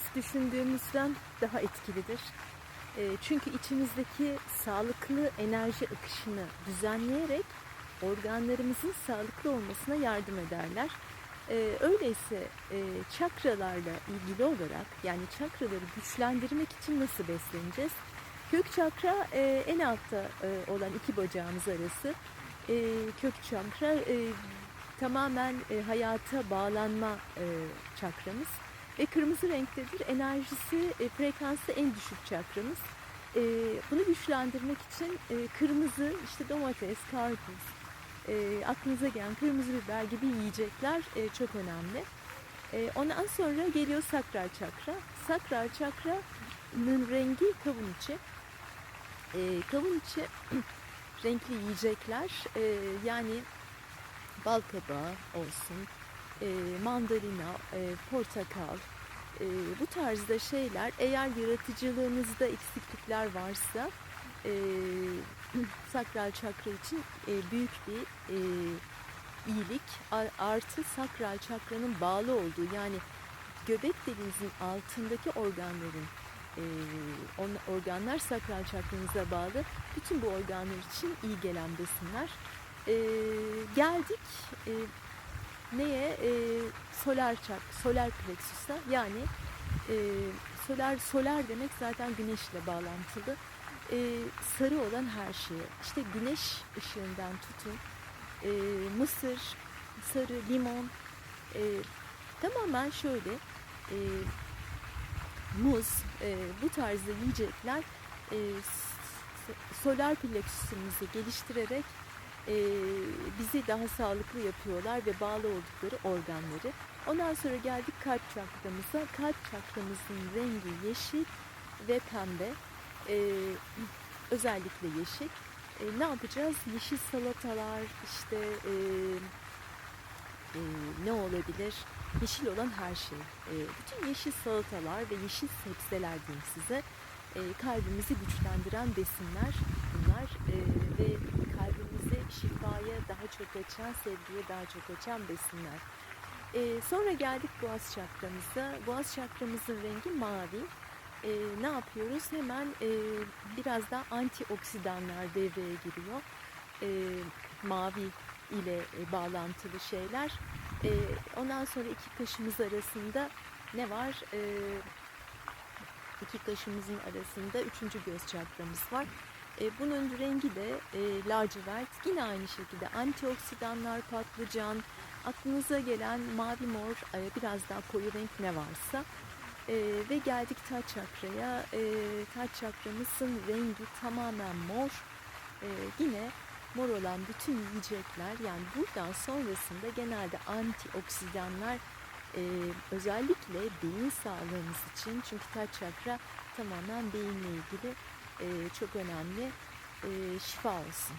biz düşündüğümüzden daha etkilidir. E, çünkü içimizdeki sağlıklı enerji akışını düzenleyerek organlarımızın sağlıklı olmasına yardım ederler. E, öyleyse e, çakralarla ilgili olarak yani çakraları güçlendirmek için nasıl besleneceğiz? Kök çakra e, en altta e, olan iki bacağımız arası. Kök çakra tamamen hayata bağlanma çakramız ve kırmızı renktedir. Enerjisi, e, frekansı en düşük çakramız. E, bunu güçlendirmek için e, kırmızı, işte domates, karpuz, e, aklınıza gelen kırmızı biber gibi yiyecekler e, çok önemli. E, ondan sonra geliyor sakral çakra. Sakral çakranın rengi kavun içi. E, kavun içi renkli yiyecekler e, yani bal kabağı olsun, e, mandalina, e, portakal, e, bu tarzda şeyler. Eğer yaratıcılığınızda eksiklikler varsa e, sakral çakra için e, büyük bir e, iyilik. Artı sakral çakranın bağlı olduğu yani göbek deliğinizin altındaki organların e, on- organlar sakral çakranıza bağlı. Bütün bu organlar için iyi gelen besinler. E, geldik e, neye? E, solar çak, solar plexus'a yani e, solar solar demek zaten güneşle bağlantılı. E, sarı olan her şeye. İşte güneş ışığından tutun, e, mısır, sarı, limon, e, tamamen şöyle e, muz, e, bu tarzda yiyecekler e, solar plexusumuzu geliştirerek bizi daha sağlıklı yapıyorlar ve bağlı oldukları organları. Ondan sonra geldik kalp çakramıza. Kalp çakramızın rengi yeşil ve pembe. Özellikle yeşil. Ne yapacağız? Yeşil salatalar, işte ne olabilir? Yeşil olan her şey. Bütün yeşil salatalar ve yeşil sebzeler diyeyim size. Kalbimizi güçlendiren besinler bunlar ve şifaya daha çok açan, sevgiye daha çok açan besinler. E, sonra geldik boğaz çakramıza. Boğaz çakramızın rengi mavi. E, ne yapıyoruz? Hemen e, biraz daha antioksidanlar devreye giriyor. E, mavi ile e, bağlantılı şeyler. E, ondan sonra iki kaşımız arasında ne var? E, iki kaşımızın arasında üçüncü göz çakramız var. E, bunun rengi de e, lacivert. Yine aynı şekilde antioksidanlar, patlıcan, aklınıza gelen mavi mor, e, biraz daha koyu renk ne varsa. E, ve geldik taç çakraya. E, taç çakramızın rengi tamamen mor. E, yine mor olan bütün yiyecekler yani buradan sonrasında genelde antioksidanlar e, özellikle beyin sağlığımız için çünkü taç çakra tamamen beyinle ilgili çok önemli e, şifa olsun.